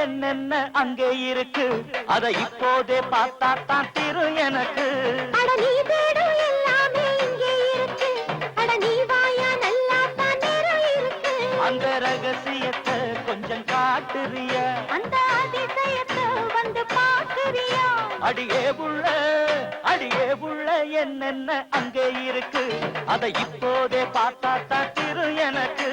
என்னென்ன அங்கே இருக்கு? அதை இப்போதே பார்த்தா தான் திரு எனக்கு அந்த ரகசியத்தை கொஞ்சம் காட்டுறிய. அந்த அதிசயத்தை வந்து பாக்குறிய அடியே புள்ள அடியே புள்ள என்னென்ன அங்கே இருக்கு? அதை இப்போதே பார்த்தா தான் திரு எனக்கு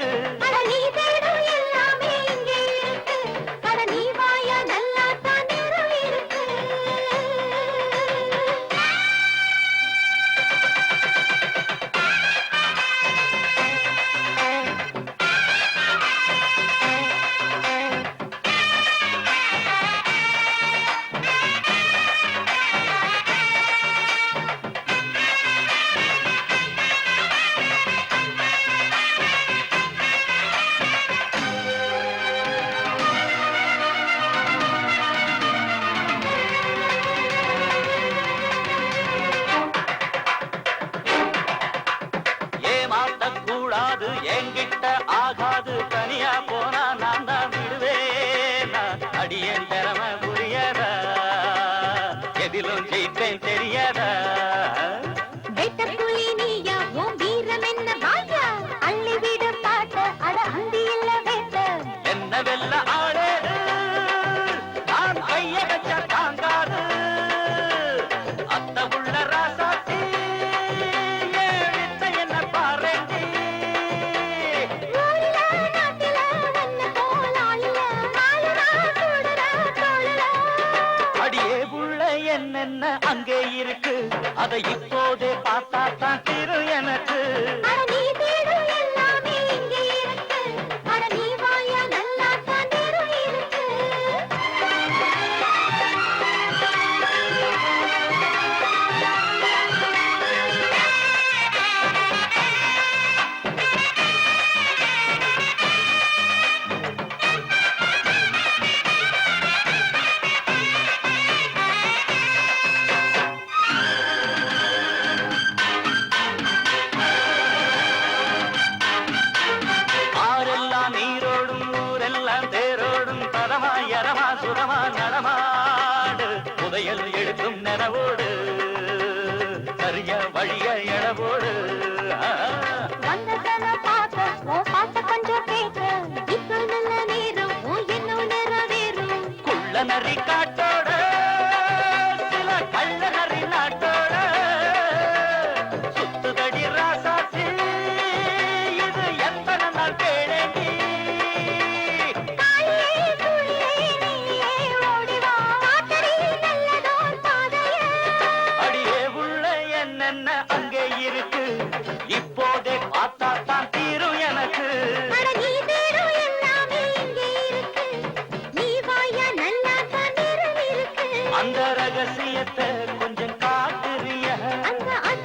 ஆகக்கூடாது என்கிட்ட ஆகாது. தனியா போனா நான் தான் விடுவேன். அடியன் திறமை புரியதா எதிலும் ஜெயித்தேன் என்ன அங்கே இருக்கு? அதை இப்போதே பார்த்தா தான் திரு. எழவோடு சரிய வழிய எழவோடு நரி காட்டோட